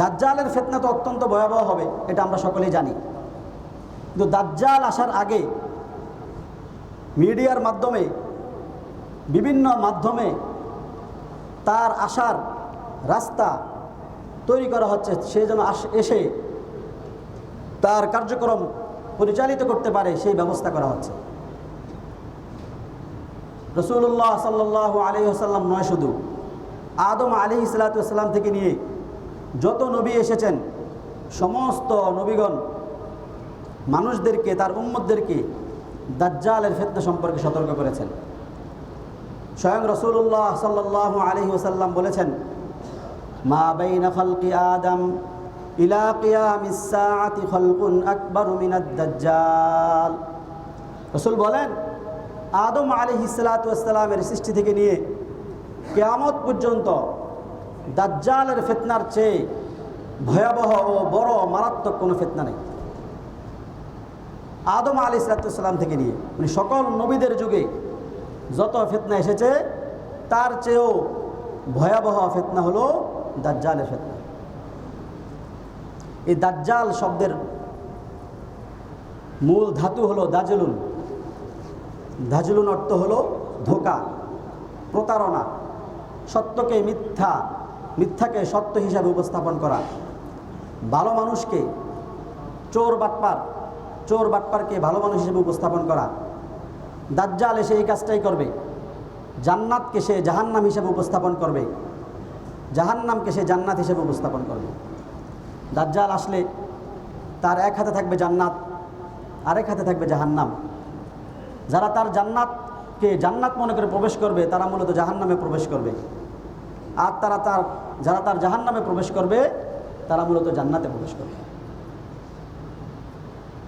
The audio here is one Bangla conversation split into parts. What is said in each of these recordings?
দাজ্জালের ফেতনা তো অত্যন্ত ভয়াবহ হবে, এটা আমরা সকলেই জানি। কিন্তু দাজ্জাল আসার আগে মিডিয়ার মাধ্যমে, বিভিন্ন মাধ্যমে তার আসার রাস্তা তৈরি করা হচ্ছে, সে যেন এসে তার কার্যক্রম পরিচালিত করতে পারে, সেই ব্যবস্থা করা হচ্ছে। রসুল্লাহ সাল্লাহ আলী আসাল্লাম নয় শুধু, আদম আলী ইসলাতাম থেকে নিয়ে যত নবী এসেছেন, সমস্ত নবীগণ মানুষদেরকে, তার উম্মদদেরকে দাজ্জালের ফেতনা সম্পর্কে সতর্ক করেছেন। স্বয়ং রসুল্লাহ সাল্লাহ আলহি ওসাল্লাম বলেছেন, মা বাইনা খালকি আদম ইলা দাজ্জাল। রসুল বলেন, আদম আলাইহিস সালাতু সৃষ্টি থেকে নিয়ে কেয়ামত পর্যন্ত দাজ্জালের ফিতনার চেয়ে ভয়াবহ ও বড় মারাত্মক কোনো ফিতনা নেই। আদম আলী সালাতাম থেকে নিয়ে মানে সকল নবীদের যুগে যত ফেতনা এসেছে, তার চেয়েও ভয়াবহ ফেতনা হলো দাজ্জালের ফেতনা। এই দাজ্জাল শব্দের মূল ধাতু হলো দাজলুন। দাজলুন অর্থ হলো ধোকা, প্রতারণা, সত্যকে মিথ্যা মিথ্যাকে সত্য হিসাবে উপস্থাপন করা। ভালো মানুষকে চোর বাটপার, চোর বাটপারকে ভালো মানুষ হিসেবে উপস্থাপন করা। দাজ্জাল এসে এই কাজটাই করবে। জান্নাতকে সে জাহান্নাম হিসেবে উপস্থাপন করবে। জাহান্নামকে সে জান্নাত হিসেবে উপস্থাপন করবে। দাজ্জাল আসলে তার এক হাতে থাকবে জান্নাত, আরেক হাতে থাকবে জাহান্নাম। যারা তার জান্নাতকে জান্নাত মনে করে প্রবেশ করবে, তারা মূলত জাহান্নামে প্রবেশ করবে। আর তারা তার, যারা তার জাহান নামে প্রবেশ করবে, তারা মূলত জান্নাতে প্রবেশ করবে।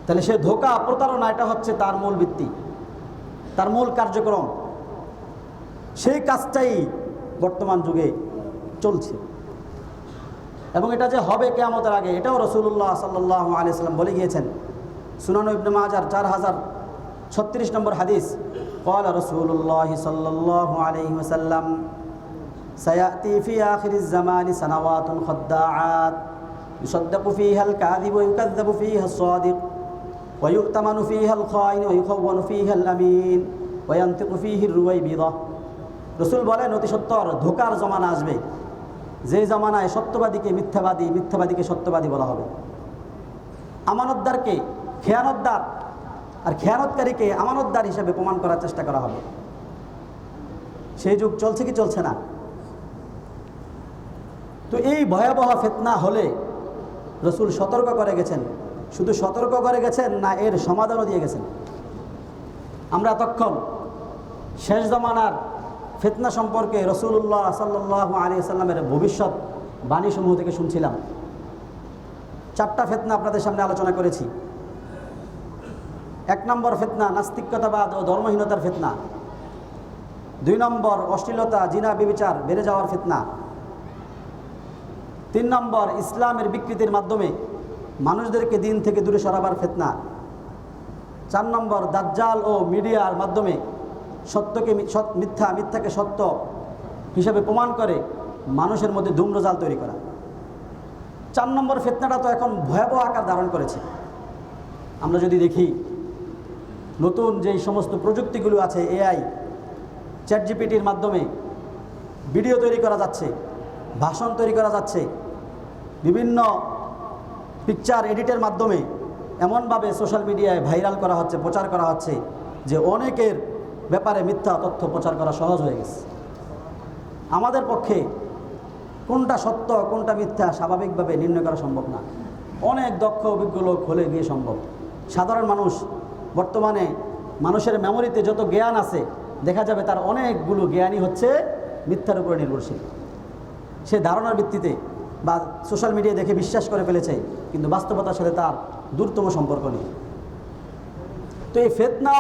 তাহলে সে ধোকা, প্রতারণা, এটা হচ্ছে তার মূল ভিত্তি, তার মূল কার্যক্রম। সেই কাজটাই বর্তমান যুগে চলছে। এবং এটা যে হবে কেয়ামতের আগে, এটাও রসুল্লাহ সাল্লাহ আলিয়াল্লাম বলে গিয়েছেন। সুনানু ইবনে মাজার চার হাজার ছত্রিশ নম্বর হাদিস কল রসুল্লাহ সাল্লাহ আলহিম سيأتي في آخر الزمان سنوات خداعات يصدق فيها الكاذب ويكذب فيها الصادق ويؤتمن فيها الخائن ويخون فيها الأمين وينطق فيه الرويبضة রসুল বলেন অতি সত্তর ধোকার জমানা আসবে যে জমানায় সত্যবাদীকে মিথ্যাবাদী মিথ্যাবাদীকে সত্যবাদী বলা হবে আমানতদারকে খেয়ানতদার আর খেয়ানতকারীকে আমানতদার হিসেবে প্রমাণ করার চেষ্টা করা হবে সেই যুগ চলছে কি চলছে না তো এই ভয়াবহ ফেতনা হলে রসুল সতর্ক করে গেছেন। শুধু সতর্ক করে গেছেন না, এর সমাধানও দিয়ে গেছেন। আমরা এতক্ষণ শেষ জমানার ফেতনা সম্পর্কে রসুল্লাহ সাল্লাহ আলী সাল্লামের ভবিষ্যৎ বাণীসমূহ থেকে শুনছিলাম। চারটা ফেতনা আপনাদের সামনে আলোচনা করেছি। এক নম্বর ফেতনা নাস্তিকতাবাদ ও ধর্মহীনতার ফেতনা। দুই নম্বর অশ্লীলতা, জিনা, বিবিচার বেড়ে যাওয়ার ফেতনা। তিন নম্বর, ইসলামের বিকৃতির মাধ্যমে মানুষদেরকে দিন থেকে দূরে সরাবার ফেতনা। চার নম্বর, দাজ্জাল ও মিডিয়ার মাধ্যমে সত্যকে মিথ্যা, মিথ্যাকে সত্য হিসেবে প্রমাণ করে মানুষের মধ্যে ধূম্রজাল তৈরি করা। চার নম্বর, ফেতনাটা তো এখন ভয়াবহ আকার ধারণ করেছে। আমরা যদি দেখি, নতুন যেই সমস্ত প্রযুক্তিগুলো আছে, এআই চ্যাট জিপিটির মাধ্যমে ভিডিও তৈরি করা যাচ্ছে ভাষণ তৈরি করা যাচ্ছে। বিভিন্ন পিকচার এডিটের মাধ্যমে এমনভাবে সোশ্যাল মিডিয়ায় ভাইরাল করা হচ্ছে, প্রচার করা হচ্ছে যে অনেকের ব্যাপারে মিথ্যা তথ্য প্রচার করা সহজ হয়ে গেছে। আমাদের পক্ষে কোনটা সত্য, কোনটা মিথ্যা স্বাভাবিকভাবে নির্ণয় করা সম্ভব না। অনেক দক্ষ, অভিজ্ঞ লোক হলে গিয়ে সম্ভব। সাধারণ মানুষ বর্তমানে মানুষের মেমোরিতে যত জ্ঞান আছে, দেখা যাবে তার অনেকগুলো জ্ঞানই হচ্ছে মিথ্যার উপরে নির্ভরশীল। সে ধারণার ভিত্তিতে বা সোশ্যাল মিডিয়া দেখে বিশ্বাস করে ফেলেছে, কিন্তু বাস্তবতার সাথে তার দূরতম সম্পর্ক নেই। তো এই ফেতনা